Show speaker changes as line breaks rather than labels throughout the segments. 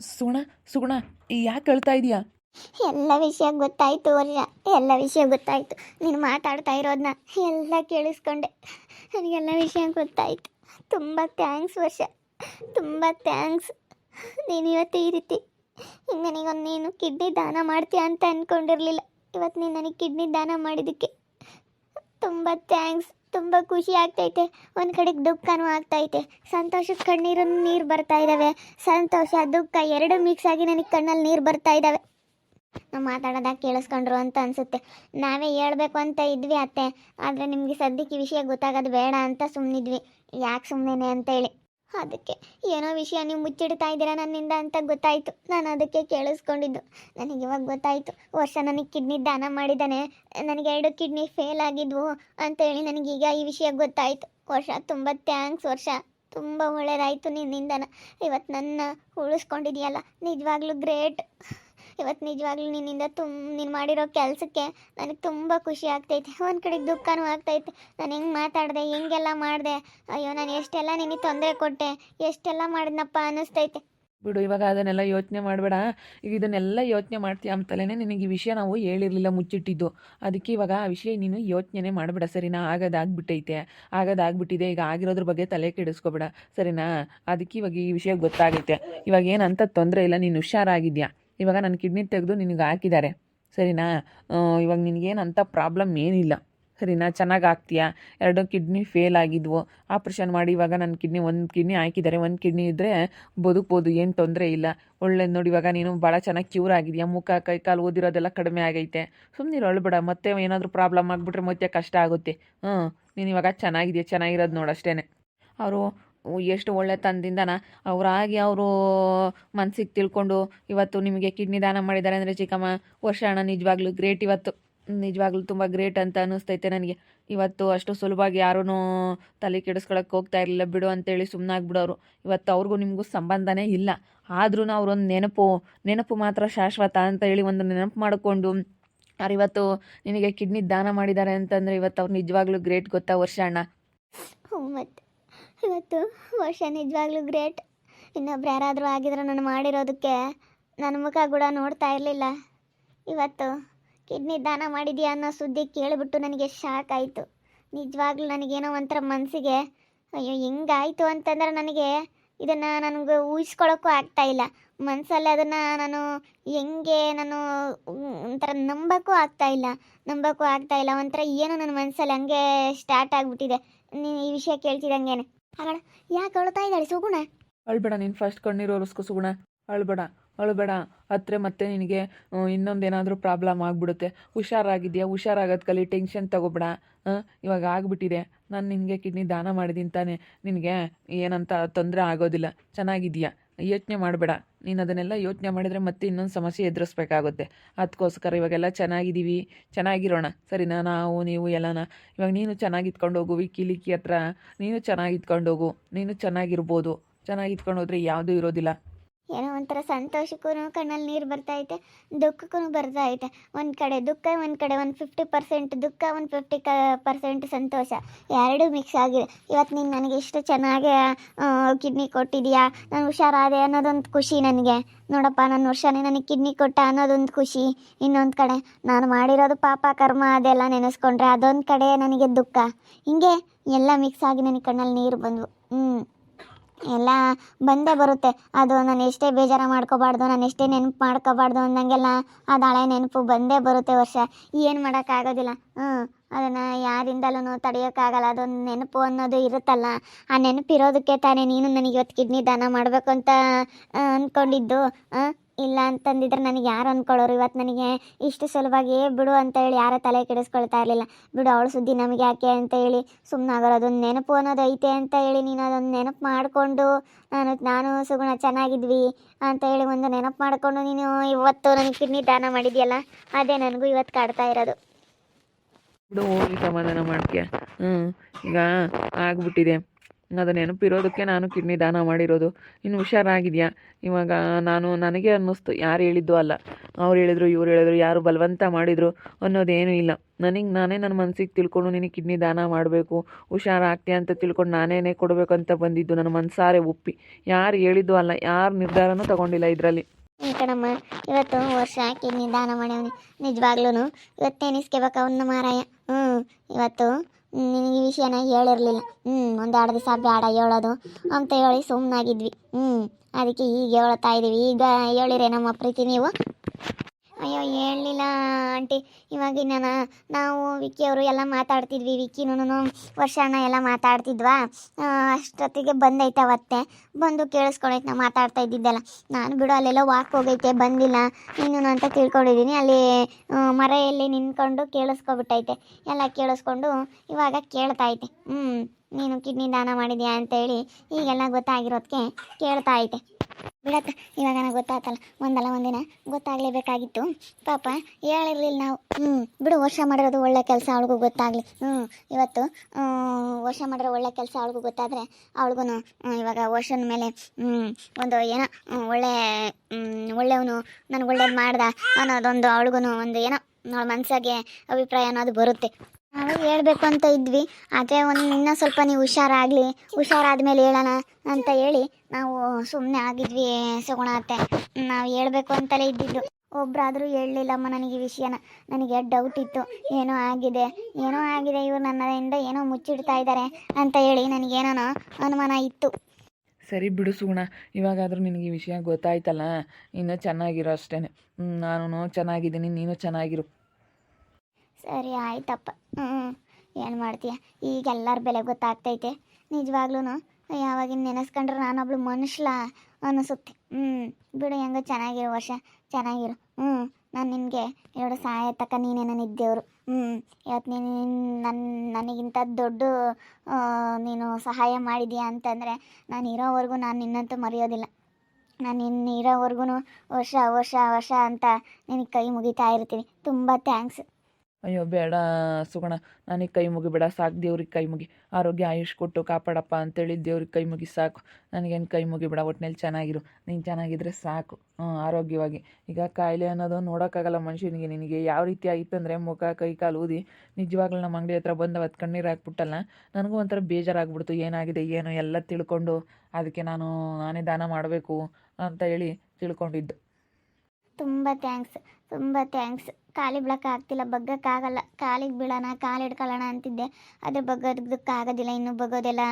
ಸುಗುಣ ಸುಗುಣ, ಯಾಕೆ ಅಳ್ತಾ ಇದೀಯಾ?
ಎಲ್ಲ ವಿಷಯ ಗೊತ್ತಾಯ್ತು ವರ್ಷ ಎಲ್ಲ ವಿಷಯ ಗೊತ್ತಾಯ್ತು. ನೀನು ಮಾತಾಡ್ತಾ ಇರೋದನ್ನ ಎಲ್ಲ ಕೇಳಿಸ್ಕೊಂಡೆ. ನನಗೆಲ್ಲ ವಿಷಯ ಗೊತ್ತಾಯ್ತು. ತುಂಬ ಥ್ಯಾಂಕ್ಸ್ ವರ್ಷ, ತುಂಬ ಥ್ಯಾಂಕ್ಸ್ ನೀನು ಇವತ್ತು ಈ ರೀತಿ ಹಿಂಗೆ ನನಗೊಂದು ನೀನು ಕಿಡ್ನಿ ದಾನ ಮಾಡ್ತೀಯ ಅಂತ ಅಂದ್ಕೊಂಡಿರಲಿಲ್ಲ ಇವತ್ತು ನೀನು ನನಗೆ ಕಿಡ್ನಿ ದಾನ ಮಾಡಿದ್ದಕ್ಕೆ ತುಂಬ ಥ್ಯಾಂಕ್ಸ್ ತುಂಬ ಖುಷಿ ಆಗ್ತೈತೆ. ಒಂದು ಕಡೆಗೆ ದುಃಖನೂ ಆಗ್ತೈತೆ. ಸಂತೋಷದ ಕಣ್ಣೀರು ನೀರು ಬರ್ತಾ ಇದ್ದಾವೆ ಸಂತೋಷ, ದುಃಖ ಎರಡು ಮಿಕ್ಸ್ ಆಗಿ ನನಗೆ ಕಣ್ಣಲ್ಲಿ ನೀರು ಬರ್ತಾ ಇದ್ದಾವೆ ನಾವು ಮಾತಾಡೋದಾಗ ಕೇಳಿಸ್ಕೊಂಡ್ರು ಅಂತ ಅನಿಸುತ್ತೆ. ನಾವೇ ಹೇಳ್ಬೇಕು ಅಂತ ಇದ್ವಿ ಅತ್ತೆ. ಆದರೆ ನಿಮಗೆ ಸದ್ಯಕ್ಕೆ ವಿಷಯ ಗೊತ್ತಾಗೋದು ಬೇಡ ಅಂತ ಸುಮ್ಮನಿದ್ವಿ ಯಾಕೆ ಸುಮ್ಮನೆ ಅಂತೇಳಿ ಅದಕ್ಕೆ ಏನೋ ವಿಷಯ ನೀವು ಮುಚ್ಚಿಡ್ತಾ ಇದ್ದೀರಾ ನನ್ನಿಂದ ಅಂತ ಗೊತ್ತಾಯಿತು. ನಾನು ಅದಕ್ಕೆ ಕೇಳಿಸ್ಕೊಂಡಿದ್ದು. ನನಗೆ ಇವಾಗ ಗೊತ್ತಾಯಿತು. ವರ್ಷ ನನಗೆ ಕಿಡ್ನಿ ದಾನ ಮಾಡಿದ್ದಾನೆ. ನನಗೆ ಎರಡು ಕಿಡ್ನಿ ಫೇಲ್ ಆಗಿದ್ವು ಅಂತೇಳಿ ನನಗೀಗ ಈ ವಿಷಯ ಗೊತ್ತಾಯಿತು. ವರ್ಷ ತುಂಬ ಥ್ಯಾಂಕ್ಸ್ ವರ್ಷ. ತುಂಬ ಒಳ್ಳೆಯದಾಯಿತು ನಿನ್ನಿಂದನ. ಇವತ್ತು ನನ್ನ ಉಳಿಸ್ಕೊಂಡಿದೆಯಲ್ಲ. ನಿಜವಾಗ್ಲೂ ಗ್ರೇಟ್ ಇವತ್ತು ನಿಜವಾಗ್ಲೂ ನಿನ್ನಿಂದ ತುಂಬ ನೀನು ಮಾಡಿರೋ ಕೆಲಸಕ್ಕೆ ನನಗೆ ತುಂಬ ಖುಷಿ ಆಗ್ತೈತೆ. ಒಂದು ಕಡೆ ದುಃಖನೂ ಆಗ್ತೈತೆ. ನಾನು ಹೆಂಗೆ ಮಾತಾಡಿದೆ, ಹೆಂಗೆಲ್ಲ ಮಾಡಿದೆ, ಅಯ್ಯೋ ನಾನು ಎಷ್ಟೆಲ್ಲ ನಿನಗೆ ತೊಂದರೆ ಕೊಟ್ಟೆ, ಎಷ್ಟೆಲ್ಲ ಮಾಡಿದ್ನಪ್ಪ ಅನ್ನಿಸ್ತೈತೆ.
ಬಿಡು, ಇವಾಗ ಅದನ್ನೆಲ್ಲ ಯೋಚನೆ ಮಾಡಬೇಡ. ಈಗ ಇದನ್ನೆಲ್ಲ ಯೋಚನೆ ಮಾಡ್ತೀಯ ಅಂತಲೇ ನಿನಗೆ ಈ ವಿಷಯ ನಾವು ಹೇಳಿರಲಿಲ್ಲ ಮುಚ್ಚಿಟ್ಟಿದ್ದು. ಅದಕ್ಕೆ ಇವಾಗ ಆ ವಿಷಯ ನೀನು ಯೋಚನೆ ಮಾಡಬೇಡ. ಸರಿನಾ? ಆಗೋದಾಗ್ಬಿಟ್ಟೈತೆ. ಆಗೋದಾಗ್ಬಿಟ್ಟಿದೆ. ಈಗ ಆಗಿರೋದ್ರ ಬಗ್ಗೆ ತಲೆ ಕೆಡಿಸ್ಕೋಬೇಡ. ಸರಿನಾ? ಅದಕ್ಕೆ ಇವಾಗ ಈ ವಿಷಯ ಗೊತ್ತಾಗೈತೆ. ಇವಾಗ ಏನಂತ ತೊಂದರೆ ಇಲ್ಲ. ನೀನು ಹುಷಾರಾಗಿದ್ಯಾ? ಇವಾಗ ನನ್ನ ಕಿಡ್ನಿ ತೆಗೆದು ನಿನಗೆ ಹಾಕಿದ್ದಾರೆ. ಸರಿನಾ? ಇವಾಗ ನಿನಗೇನು ಅಂಥ ಪ್ರಾಬ್ಲಮ್ ಏನಿಲ್ಲ. ಸರಿನಾ? ಚೆನ್ನಾಗಿ ಆಗ್ತೀಯಾ? ಎರಡು ಕಿಡ್ನಿ ಫೇಲ್ ಆಗಿದ್ವು. ಆಪ್ರೇಷನ್ ಮಾಡಿ ಇವಾಗ ನನ್ನ ಕಿಡ್ನಿ ಒಂದು ಕಿಡ್ನಿ ಹಾಕಿದ್ದಾರೆ. ಒಂದು ಕಿಡ್ನಿ ಇದ್ದರೆ ಬದುಕ್ಬೋದು, ಏನು ತೊಂದರೆ ಇಲ್ಲ. ಒಳ್ಳೇದು ನೋಡಿ, ಇವಾಗ ನೀನು ಭಾಳ ಚೆನ್ನಾಗಿ ಕ್ಯೂರ್ ಆಗಿದೆಯಾ? ಮುಖ, ಕೈ, ಕಾಲು ಓದಿರೋದೆಲ್ಲ ಕಡಿಮೆ ಆಗೈತೆ. ಸುಮ್ಮನೆ ಅಳ್ಬೇಡ. ಮತ್ತೆ ಏನಾದರೂ ಪ್ರಾಬ್ಲಮ್ ಆಗಿಬಿಟ್ರೆ ಮತ್ತೆ ಕಷ್ಟ ಆಗುತ್ತೆ. ಹ್ಞೂ ನೀನು ಇವಾಗ ಚೆನ್ನಾಗಿದೆಯಾ? ಚೆನ್ನಾಗಿರೋದು ನೋಡು ಅಷ್ಟೇ ಅವರು ಎಷ್ಟು ಒಳ್ಳೆ ತಂದಿಂದನ. ಅವರಾಗಿ ಅವರು ಮನ್ಸಿಗೆ ತಿಳ್ಕೊಂಡು ಇವತ್ತು ನಿಮಗೆ ಕಿಡ್ನಿ ದಾನ ಮಾಡಿದ್ದಾರೆ ಅಂದರೆ ಚಿಕ್ಕಮ್ಮ, ವರ್ಷ ಅಣ್ಣ ನಿಜವಾಗ್ಲೂ ಗ್ರೇಟ್ ಇವತ್ತು. ನಿಜವಾಗ್ಲೂ ತುಂಬ ಗ್ರೇಟ್ ಅಂತ ಅನ್ನಿಸ್ತೈತೆ ನನಗೆ. ಇವತ್ತು ಅಷ್ಟು ಸುಲಭವಾಗಿ ಯಾರೂ ತಲೆ ಕೆಡಿಸ್ಕೊಳಕ್ಕೆ ಹೋಗ್ತಾ ಇರಲಿಲ್ಲ. ಬಿಡು ಅಂತೇಳಿ ಸುಮ್ಮನಾಗ್ಬಿಡೋರು ಇವತ್ತು ಅವ್ರಿಗೂ ನಿಮಗೂ ಸಂಬಂಧನೇ ಇಲ್ಲ. ಆದ್ರೂ ಅವ್ರೊಂದು ನೆನಪು ನೆನಪು ಮಾತ್ರ ಶಾಶ್ವತ ಅಂತ ಹೇಳಿ ಒಂದು ನೆನಪು ಮಾಡಿಕೊಂಡು ಅವ್ರು ಇವತ್ತು ನಿನಗೆ ಕಿಡ್ನಿ ದಾನ ಮಾಡಿದ್ದಾರೆ ಅಂತಂದರೆ ಇವತ್ತು ಅವ್ರು ನಿಜವಾಗ್ಲೂ ಗ್ರೇಟ್ ಗೊತ್ತಾ ವರ್ಷ ಅಣ್ಣ?
ಇವತ್ತು ವರ್ಷ ನಿಜವಾಗ್ಲೂ ಗ್ರೇಟ್ ಇನ್ನೊಬ್ರು ಯಾರಾದರೂ ಆಗಿದ್ರೆ ನಾನು ಮಾಡಿರೋದಕ್ಕೆ ನನ್ನ ಮುಖ ಕೂಡ ನೋಡ್ತಾ ಇರಲಿಲ್ಲ. ಇವತ್ತು ಕಿಡ್ನಿ ದಾನ ಮಾಡಿದೀಯಾ ಅನ್ನೋ ಸುದ್ದಿ ಕೇಳಿಬಿಟ್ಟು ನನಗೆ ಶಾಕ್ ಆಯಿತು. ನಿಜವಾಗ್ಲೂ ನನಗೇನೋ ಒಂಥರ ಮನಸ್ಸಿಗೆ ಅಯ್ಯೋ, ಹೆಂಗಾಯಿತು? ಅಂತಂದ್ರೆ ನನಗೆ ಇದನ್ನು ನನಗೆ ಊಹಿಸ್ಕೊಳ್ಳೋಕ್ಕೂ ಆಗ್ತಾ ಇಲ್ಲ. ಮನಸ್ಸಲ್ಲಿ ಅದನ್ನು ನಾನು ಹೆಂಗೆ ನಾನು ಒಂಥರ ನಂಬಕ್ಕೂ ಆಗ್ತಾ ಇಲ್ಲ. ನಂಬಕ್ಕೂ ಇಲ್ಲ. ಒಂಥರ ಏನೋ ನನ್ನ ಮನಸ್ಸಲ್ಲಿ ಹಂಗೆ ಸ್ಟಾರ್ಟ್ ಆಗಿಬಿಟ್ಟಿದೆ. ನೀನು ಈ ವಿಷಯ ಕೇಳ್ತಿದಂಗೇನೆ ಹಾಗಾಡ ಯಾಕೆ ಅಳ್ತಾ ಇದ್ದಾಳೆ ಸುಗುಣ?
ಅಳ್ಬೇಡ, ನೀನು ಫಸ್ಟ್ ಕಣ್ಣೀರು ಸುಗುಣ. ಅಳ್ಬೇಡ ಅಳ್ಬೇಡ. ಹತ್ರ ಮತ್ತೆ ನಿನಗೆ ಇನ್ನೊಂದೇನಾದರೂ ಪ್ರಾಬ್ಲಮ್ ಆಗಿಬಿಡುತ್ತೆ. ಹುಷಾರಾಗಿದ್ಯಾ? ಹುಷಾರಾಗೋದು ಕಲಿ ಟೆನ್ಷನ್ ತಗೋಬೇಡ. ಇವಾಗ ಆಗಿಬಿಟ್ಟಿದೆ. ನಾನು ನಿನಗೆ ಕಿಡ್ನಿ ದಾನ ಮಾಡಿದ್ದೀನಿ ತಾನೆ. ನಿನಗೆ ಏನಂತ ತೊಂದರೆ ಆಗೋದಿಲ್ಲ. ಚೆನ್ನಾಗಿದೆಯಾ? ಯೋಚನೆ ಮಾಡಬೇಡ. ನೀನು ಅದನ್ನೆಲ್ಲ ಯೋಚನೆ ಮಾಡಿದರೆ ಮತ್ತೆ ಇನ್ನೊಂದು ಸಮಸ್ಯೆ ಎದುರಿಸ್ಬೇಕಾಗುತ್ತೆ. ಅದಕ್ಕೋಸ್ಕರ ಇವಾಗೆಲ್ಲ ಚೆನ್ನಾಗಿದ್ದೀವಿ, ಚೆನ್ನಾಗಿರೋಣ. ಸರಿನಾ? ನಾವು, ನೀವು, ಎಲ್ಲನ. ಇವಾಗ ನೀನು ಚೆನ್ನಾಗಿ ಇಟ್ಕೊಂಡು ಹೋಗು ವಿಕ್ಕಿ ಲಿಕ್ಕಿ ಹತ್ರ. ನೀನು ಚೆನ್ನಾಗಿ ಇಟ್ಕೊಂಡು ಹೋಗು. ನೀನು ಚೆನ್ನಾಗಿರ್ಬೋದು. ಚೆನ್ನಾಗಿ ಹೋದರೆ ಹೋದ್ರೆ ಯಾವುದೂ ಇರೋದಿಲ್ಲ.
ಏನೋ ಒಂಥರ ಸಂತೋಷಕ್ಕೂ ಕಣ್ಣಲ್ಲಿ ನೀರು ಬರ್ತಾ ಐತೆ ದುಃಖಕ್ಕೂ ಬರ್ತಾ ಐತೆ ಒಂದು ಕಡೆ ದುಃಖ, ಒಂದು ಕಡೆ ಒಂದು ಫಿಫ್ಟಿ ಪರ್ಸೆಂಟ್ ದುಃಖ, ಒಂದು ಫಿಫ್ಟಿ ಪರ್ಸೆಂಟ್ ಸಂತೋಷ. ಎರಡೂ ಮಿಕ್ಸ್ ಆಗಿದೆ. ಇವತ್ತು ನೀನು ನನಗೆ ಇಷ್ಟು ಚೆನ್ನಾಗಿ ಕಿಡ್ನಿ ಕೊಟ್ಟಿದೀಯಾ? ನಾನು ಹುಷಾರಾದೆ ಅನ್ನೋದೊಂದು ಖುಷಿ ನನಗೆ. ನೋಡಪ್ಪ ನನ್ನ ವರ್ಷನೇ ನನಗೆ ಕಿಡ್ನಿ ಕೊಟ್ಟ ಅನ್ನೋದೊಂದು ಖುಷಿ. ಇನ್ನೊಂದು ಕಡೆ, ನಾನು ಮಾಡಿರೋದು ಪಾಪ, ಕರ್ಮ, ಅದೆಲ್ಲ ನೆನೆಸ್ಕೊಂಡ್ರೆ ಅದೊಂದು ಕಡೆ ನನಗೆ ದುಃಖ. ಹಿಂಗೆ ಎಲ್ಲ ಮಿಕ್ಸ್ ಆಗಿ ನನಗೆ ಕಣ್ಣಲ್ಲಿ ನೀರು ಬಂದವು. ಹ್ಞೂ ಎಲ್ಲ ಬಂದೇ ಬರುತ್ತೆ. ಅದು ನಾನು ಎಷ್ಟೇ ಬೇಜಾರು ಮಾಡ್ಕೋಬಾರ್ದು, ನಾನು ಎಷ್ಟೇ ನೆನಪು ಮಾಡ್ಕೋಬಾರ್ದು ಅಂದಂಗೆಲ್ಲ ಅದು ಹಳೆ ನೆನಪು ಬಂದೇ ಬರುತ್ತೆ ವರ್ಷ. ಏನು ಮಾಡೋಕ್ಕಾಗೋದಿಲ್ಲ. ಹ್ಞೂ ಅದನ್ನು ಯಾರಿಂದಲೂ ತಡೆಯೋಕ್ಕಾಗಲ್ಲ. ಅದೊಂದು ನೆನಪು ಅನ್ನೋದು ಇರುತ್ತಲ್ಲ. ಆ ನೆನಪಿರೋದಕ್ಕೆ ತಾನೇ ನೀನು ನನಗೆ ಇವತ್ತು ಕಿಡ್ನಿ ದಾನ ಮಾಡಬೇಕು ಅಂತ ಅಂದ್ಕೊಂಡಿದ್ದು? ಇಲ್ಲ ಅಂತಂದಿದ್ರೆ ನನಗೆ ಯಾರು ಅಂದ್ಕೊಳ್ಳೋರು ಇವತ್ತು ನನಗೆ ಇಷ್ಟು ಸುಲಭವಾಗಿ ಬಿಡು ಅಂತ ಹೇಳಿ ಯಾರ ತಲೆ ಕೆಡಿಸ್ಕೊಳ್ತಾ ಇರಲಿಲ್ಲ. ಬಿಡು, ಅವಳು ಸುದ್ದಿ ನಮಗೆ ಯಾಕೆ? ಅಂತ ಹೇಳಿ ಸುಮ್ಮನಾಗೋರು ಅದೊಂದು ನೆನಪು ಅನ್ನೋದು ಐತೆ ಅಂತ ಹೇಳಿ, ನೀನು ಅದೊಂದು ನೆನಪು ಮಾಡಿಕೊಂಡು ನಾನು ನಾನು ಸುಗುಣ ಚೆನ್ನಾಗಿದ್ವಿ ಅಂತ ಹೇಳಿ ಒಂದು ನೆನಪು ಮಾಡಿಕೊಂಡು, ನೀನು ಇವತ್ತು ನನಗೆ ಕಿಡ್ನಿ ದಾನ ಮಾಡಿದ್ಯಲ್ಲ, ಅದೇ ನನಗೂ ಇವತ್ತು ಕಾಡ್ತಾ ಇರೋದು.
ಬಿಡು ಹೋಗಿ ಸಮಾಧಾನ ಮಾಡ್ತೀಯ? ಹ್ಞೂ ಈಗ ಆಗ್ಬಿಟ್ಟಿದೆ. ಅದು ನೆನಪಿರೋದಕ್ಕೆ ನಾನು ಕಿಡ್ನಿ ದಾನ ಮಾಡಿರೋದು. ಇನ್ನು ಹುಷಾರಾಗಿದೆಯಾ? ಇವಾಗ ನಾನು, ನನಗೆ ಅನ್ನಿಸ್ತು, ಯಾರು ಹೇಳಿದ್ದು ಅಲ್ಲ. ಅವ್ರು ಹೇಳಿದ್ರು, ಇವ್ರು ಹೇಳಿದ್ರು, ಯಾರು ಬಲವಂತ ಮಾಡಿದ್ರು ಅನ್ನೋದೇನೂ ಇಲ್ಲ. ನನಗೆ, ನಾನೇ ನನ್ನ ಮನಸ್ಸಿಗೆ ತಿಳ್ಕೊಂಡು ನಿನಗೆ ಕಿಡ್ನಿ ದಾನ ಮಾಡಬೇಕು, ಹುಷಾರಾಗ್ತೀಯ ಅಂತ ತಿಳ್ಕೊಂಡು ನಾನೇನೇ ಕೊಡಬೇಕು ಅಂತ ಬಂದಿದ್ದು ನನ್ನ ಮನಸಾರೆ ಒಪ್ಪಿ ಯಾರು ಹೇಳಿದ್ದು ಅಲ್ಲ, ಯಾರು ನಿರ್ಧಾರನೂ ತಗೊಂಡಿಲ್ಲ ಇದರಲ್ಲಿ.
ಕಣಮ್ಮ, ಇವತ್ತು ವರ್ಷ ಕಿಡ್ನಿ ದಾನ ಮಾಡ್ಯವನಿ. ನಿಜವಾಗ್ಲೂ ಇವತ್ತು ನೆನೆಸ್ಕೋಬೇಕು ಅವನ್ನ ಮಾರಾಯ? ಹ್ಞೂ ಇವತ್ತು ನಿನಗೆ ಈ ವಿಷಯನ ಹೇಳಿರಲಿಲ್ಲ. ಹ್ಞೂ ಒಂದು ಎರಡು ದಿವಸ ಬೇಡ ಹೇಳೋದು ಅಂತ ಹೇಳಿ ಸುಮ್ಮನಾಗಿದ್ವಿ ಹ್ಞೂ ಅದಕ್ಕೆ ಈಗ ಹೇಳ್ತಾ ಇದ್ದೀವಿ ಈಗ ಹೇಳಿರೇ ನಮ್ಮ ಪ್ರೀತಿ ನೀವು? ಅಯ್ಯೋ, ಹೇಳಲಿಲ್ಲ. ಆಂಟಿ, ಇವಾಗ ನಾನು ನಾವು ವಿಕ್ಕಿ ಅವರು ಎಲ್ಲ ಮಾತಾಡ್ತಿದ್ವಿ ವಿಕ್ಕಿನೂ ವರ್ಷಾನ ಎಲ್ಲ ಮಾತಾಡ್ತಿದ್ವಾ? ಅಷ್ಟೊತ್ತಿಗೆ ಬಂದೈತೆ ಅವತ್ತೆ. ಬಂದು ಕೇಳಿಸ್ಕೊಳೈತೆ ನಾವು ಮಾತಾಡ್ತಾ ಇದ್ದಿದ್ದೆಲ್ಲ. ನಾನು ಬಿಡು, ಅಲ್ಲೆಲ್ಲ ವಾಕ್ ಹೋಗೈತೆ, ಬಂದಿಲ್ಲ. ನೀನು ಅಂತ ತಿಳ್ಕೊಂಡಿದ್ದೀನಿ. ಅಲ್ಲಿ ಮರೆಯಲ್ಲಿ ನಿಂತ್ಕೊಂಡು ಕೇಳಿಸ್ಕೊಬಿಟ್ಟೈತೆ. ಎಲ್ಲ ಕೇಳಿಸ್ಕೊಂಡು ಇವಾಗ ಕೇಳ್ತಾ ಐತೆ ಹ್ಞೂ ನೀನು ಕಿಡ್ನಿ ದಾನ ಮಾಡಿದ್ಯಾ ಅಂತೇಳಿ ಈಗೆಲ್ಲ ಗೊತ್ತಾಗಿರೋದಕ್ಕೆ ಕೇಳ್ತಾ ಐತೆ ಬಿಡತ್ತ. ಇವಾಗ ನನಗೆ ಗೊತ್ತಾತಲ್ಲ, ಒಂದಲ್ಲ ಒಂದಿನ ಗೊತ್ತಾಗಲೇಬೇಕಾಗಿತ್ತು. ಪಾಪ, ಹೇಳಿರ್ಲಿಲ್ಲ ನಾವು. ಹ್ಞೂ ಬಿಡು, ವರ್ಷ ಮಾಡಿರೋದು ಒಳ್ಳೆ ಕೆಲಸ ಅವಳಿಗೂ ಗೊತ್ತಾಗಲಿ. ಹ್ಞೂ ಇವತ್ತು ವರ್ಷ ಮಾಡಿರೋ ಒಳ್ಳೆ ಕೆಲಸ ಅವಳಿಗೂ ಗೊತ್ತಾದರೆ ಅವಳಿಗೂ ಇವಾಗ ವರ್ಷದ ಮೇಲೆ ಒಂದು ಏನೋ ಒಳ್ಳೆ ಒಳ್ಳೆಯವನು ನನಗೆ ಒಳ್ಳೇದು ಮಾಡ್ದ ಅನ್ನೋದೊಂದು ಅವಳಿಗೂ ಒಂದು ಏನೋ, ಅವಳ ಮನಸ್ಸಾಗೆ ಅಭಿಪ್ರಾಯ ಅನ್ನೋದು ಬರುತ್ತೆ. ನಾವು ಹೇಳ್ಬೇಕು ಅಂತ ಇದ್ವಿ, ಆದರೆ ಒಂದು ಇನ್ನೂ ಸ್ವಲ್ಪ ನೀವು ಹುಷಾರಾಗಲಿ, ಹುಷಾರಾದ್ಮೇಲೆ ಹೇಳೋಣ ಅಂತ ಹೇಳಿ ನಾವು ಸುಮ್ಮನೆ ಆಗಿದ್ವಿ ಸಗುಣ ಅತ್ತೆ. ನಾವು ಹೇಳ್ಬೇಕು ಅಂತಲೇ ಇದ್ದಿದ್ದು. ಒಬ್ಬರಾದರೂ ಹೇಳಲಿಲ್ಲಮ್ಮ ನನಗೆ ಈ ವಿಷಯನ. ನನಗೆ ಡೌಟ್ ಇತ್ತು. ಏನೋ ಆಗಿದೆ ಏನೋ ಆಗಿದೆ, ಇವ್ರು ನನ್ನಿಂದ ಏನೋ ಮುಚ್ಚಿಡ್ತಾ ಇದ್ದಾರೆ ಅಂತ ಹೇಳಿ ನನಗೇನೋ ಅನುಮಾನ ಇತ್ತು.
ಸರಿ ಬಿಡು ಸುಗುಣ, ಇವಾಗಾದರೂ ನಿನಗೆ ಈ ವಿಷಯ ಗೊತ್ತಾಯ್ತಲ್ಲ, ಇನ್ನೂ ಚೆನ್ನಾಗಿರೋ ಅಷ್ಟೇ ನಾನು ಚೆನ್ನಾಗಿದ್ದೀನಿ, ನೀನು ಚೆನ್ನಾಗಿರು.
ಸರಿ, ಆಯ್ತಪ್ಪ. ಹ್ಞೂ ಏನು ಮಾಡ್ತೀಯ? ಈಗ ಎಲ್ಲರ ಬೆಲೆ ಗೊತ್ತಾಗ್ತೈತೆ. ನಿಜವಾಗ್ಲೂ ಯಾವಾಗಿನ ನೆನೆಸ್ಕೊಂಡ್ರೆ ನಾನೊಬ್ಳು ಮನುಷ್ಯ ಅನಿಸುತ್ತೆ. ಹ್ಞೂ ಬಿಡು, ಹೆಂಗೋ ಚೆನ್ನಾಗಿರು ವರ್ಷ. ಚೆನ್ನಾಗಿರು. ಹ್ಞೂ ನಾನು ನಿನಗೆ ಎರಡು ಸಹಾಯ ತಕ್ಕ ನೀನೇ ನನ್ನ ಇದ್ದೇವರು ಹ್ಞೂ ಇವತ್ತು ನೀನು ನನ್ನ ನನಗಿಂತ ದೊಡ್ಡ ನೀನು ಸಹಾಯ ಮಾಡಿದ್ಯಾ ಅಂತಂದರೆ, ನಾನು ಇರೋವರೆಗೂ ನಾನು ನಿನ್ನಂತೂ ಮರೆಯೋದಿಲ್ಲ. ನಾನು ನಿನ್ನ ಇರೋವರೆಗೂ ವರ್ಷ ವರ್ಷ ವರ್ಷ ಅಂತ ನಿನಗೆ ಕೈ ಮುಗಿತಾ ಇರ್ತೀನಿ ತುಂಬ ಥ್ಯಾಂಕ್ಸ್
ಅಯ್ಯೋ, ಬೇಡ ಸುಗಣ. ನನಗೆ ಕೈ ಮುಗಿಬೇಡ ಸಾಕು, ದೇವ್ರಿಗೆ ಕೈ ಮುಗಿ. ಆರೋಗ್ಯ, ಆಯುಷ್ ಕೊಟ್ಟು ಕಾಪಾಡಪ್ಪ ಅಂತೇಳಿ ದೇವ್ರಿಗೆ ಕೈ ಮುಗಿ, ಸಾಕು. ನನಗೇನು ಕೈ ಮುಗಿಬೇಡ ಒಟ್ಟಿನಲ್ಲಿ ಚೆನ್ನಾಗಿರು. ನೀನು ಚೆನ್ನಾಗಿದ್ರೆ ಸಾಕು. ಆರೋಗ್ಯವಾಗಿ. ಈಗ ಕಾಯಿಲೆ ಅನ್ನೋದು ನೋಡೋಕ್ಕಾಗಲ್ಲ ಮನುಷ್ಯನಿಗೆ, ನಿನಗೆ ಯಾವ ರೀತಿ ಆಯಿತು ಅಂದರೆ ಮುಖ, ಕೈ, ಕಾಲು ಊದಿ ನಿಜವಾಗ್ಲೂ ನಮ್ಮ ಅಂಗಡಿ ಹತ್ರ ಬಂದು ಅವತ್ತು ಕಣ್ಣೀರು ಹಾಕ್ಬಿಟ್ಟಲ್ಲ, ನನಗೂ ಒಂಥರ ಬೇಜಾರಾಗ್ಬಿಡ್ತು. ಏನಾಗಿದೆ, ಏನು, ಎಲ್ಲ ತಿಳ್ಕೊಂಡು ಅದಕ್ಕೆ ನಾನು, ನಾನೇ ದಾನ ಮಾಡಬೇಕು ಅಂತ ಹೇಳಿ ತಿಳ್ಕೊಂಡಿದ್ದು.
ತುಂಬ ಥ್ಯಾಂಕ್ಸ್ ತುಂಬ ಥ್ಯಾಂಕ್ಸ್ ಕಾಲಿಗೆ ಬಿಡೋಕ್ಕಾಗ್ತಿಲ್ಲ ಬಗ್ಗಕ್ಕಾಗಲ್ಲ. ಕಾಲಿಗೆ ಬೀಳೋಣ, ಕಾಲು ಹಿಡ್ಕೊಳ್ಳೋಣ ಅಂತಿದ್ದೆ. ಆದರೆ ಬಗ್ಗೋದಕ್ಕಾಗೋದಿಲ್ಲ ಇನ್ನು ಬಗ್ಗೋದೆಲ್ಲ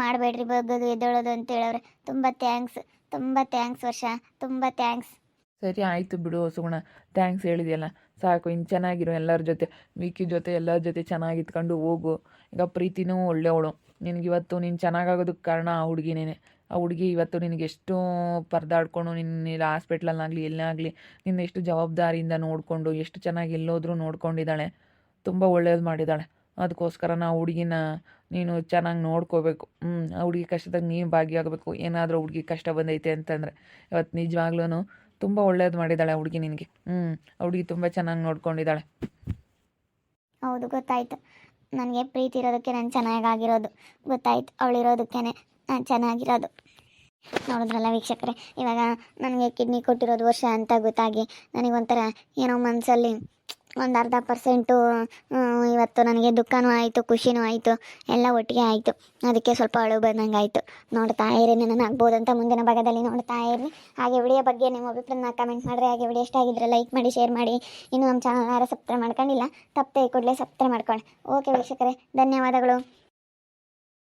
ಮಾಡಬೇಡ್ರಿ ಬಗ್ಗೋದು ಎದ್ದೇಳೋದು ಅಂತ ಹೇಳವ್ರೆ. ತುಂಬ ಥ್ಯಾಂಕ್ಸ್ ತುಂಬ ಥ್ಯಾಂಕ್ಸ್ ವರ್ಷ, ತುಂಬ ಥ್ಯಾಂಕ್ಸ್
ಸರಿ ಆಯಿತು ಬಿಡು ಸುಗುಣ ಥ್ಯಾಂಕ್ಸ್ ಹೇಳಿದೆಯಲ್ಲ. ಸಾಕು, ಇನ್ನು ಚೆನ್ನಾಗಿರು ಎಲ್ಲರ ಜೊತೆ. ವಿಕಿ ಜೊತೆ, ಎಲ್ಲರ ಜೊತೆ ಚೆನ್ನಾಗಿ ಇದ್ಕೊಂಡು ಹೋಗು. ಈಗ ಪ್ರೀತಿನೂ ಒಳ್ಳೆಯವಳು ನಿನಗಿವತ್ತು ನೀನು ಚೆನ್ನಾಗಾಗೋದಕ್ಕೆ ಕಾರಣ ಆ ಹುಡುಗಿನೇ ಆ ಹುಡುಗಿ ಇವತ್ತು ನಿನಗೆ ಎಷ್ಟು ಪರದಾಡ್ಕೊಂಡು ನಿನ್ನ ಹಾಸ್ಪಿಟ್ಲಲ್ಲಾಗಲಿ ಎಲ್ಲೇ ಆಗಲಿ, ನಿನ್ನ ಎಷ್ಟು ಜವಾಬ್ದಾರಿಯಿಂದ ನೋಡಿಕೊಂಡು, ಎಷ್ಟು ಚೆನ್ನಾಗಿ ಎಲ್ಲೋದ್ರೂ ನೋಡ್ಕೊಂಡಿದ್ದಾಳೆ. ತುಂಬ ಒಳ್ಳೇದು ಮಾಡಿದ್ದಾಳೆ. ಅದಕ್ಕೋಸ್ಕರ ನಾವು ಹುಡುಗಿನ ನೀನು ಚೆನ್ನಾಗಿ ನೋಡ್ಕೋಬೇಕು. ಹ್ಞೂ ಆ ಹುಡುಗಿ ಕಷ್ಟದಾಗ ನೀನು ಭಾಗಿಯಾಗಬೇಕು. ಏನಾದರೂ ಹುಡುಗಿ ಕಷ್ಟ ಬಂದೈತೆ ಅಂತಂದರೆ ಇವತ್ತು ನಿಜವಾಗ್ಲೂ ತುಂಬ ಒಳ್ಳೇದು ಮಾಡಿದ್ದಾಳೆ ಹುಡುಗಿ ನಿನಗೆ. ಹ್ಞೂ ಹುಡುಗಿ ತುಂಬ ಚೆನ್ನಾಗಿ ನೋಡ್ಕೊಂಡಿದ್ದಾಳೆ.
ಹೌದು, ಗೊತ್ತಾಯ್ತು. ನನಗೆ ಪ್ರೀತಿ ಇರೋದಕ್ಕೆ ನಾನು ಚೆನ್ನಾಗಿ ಆಗಿರೋದು ಗೊತ್ತಾಯ್ತು ಅವಳಿರೋದಕ್ಕೇ ಚೆನ್ನಾಗಿರೋದು. ನೋಡಿದ್ರಲ್ಲ ವೀಕ್ಷಕರೇ, ಇವಾಗ ನನಗೆ ಕಿಡ್ನಿ ಕೊಟ್ಟಿರೋದು ವರ್ಷ ಅಂತ ಗೊತ್ತಾಗಿ ನನಗೊಂಥರ ಏನೋ ಮನಸ್ಸಲ್ಲಿ ಒಂದು ಅರ್ಧ ಪರ್ಸೆಂಟು ಇವತ್ತು ನನಗೆ ದುಃಖನೂ ಆಯಿತು, ಖುಷಿನೂ ಆಯಿತು, ಎಲ್ಲ ಒಟ್ಟಿಗೆ ಆಯಿತು. ಅದಕ್ಕೆ ಸ್ವಲ್ಪ ಅಳು ಬಂದಂಗೆ ಆಯಿತು ನೋಡ್ತಾ ಇರಿ ನನ್ನ ಆಗ್ಬೋದು ಅಂತ ಮುಂದಿನ ಭಾಗದಲ್ಲಿ ನೋಡ್ತಾ ಇರಿ. ಹಾಗೆ ವಿಡಿಯೋ ಬಗ್ಗೆ ನಿಮ್ಮ ಅಭಿಪ್ರಾಯನ ಕಮೆಂಟ್ ಮಾಡಿರಿ. ಹಾಗೆ ವಿಡಿಯೋ ಇಷ್ಟ ಆಗಿದ್ರೆ ಲೈಕ್ ಮಾಡಿ ಶೇರ್ ಮಾಡಿ. ಇನ್ನೂ ನಮ್ಮ ಚಾನಲ್ ಯಾರು ಸಬ್ಸ್ಕ್ರೈಬ್ ಮಾಡ್ಕೊಂಡಿಲ್ಲ, ತಪ್ಪದೆ ಕೂಡಲೇ ಸಬ್ಸ್ಕ್ರೈಬ್ ಮಾಡ್ಕೊಳ್ಳಿ. ಓಕೆ ವೀಕ್ಷಕರೇ, ಧನ್ಯವಾದಗಳು.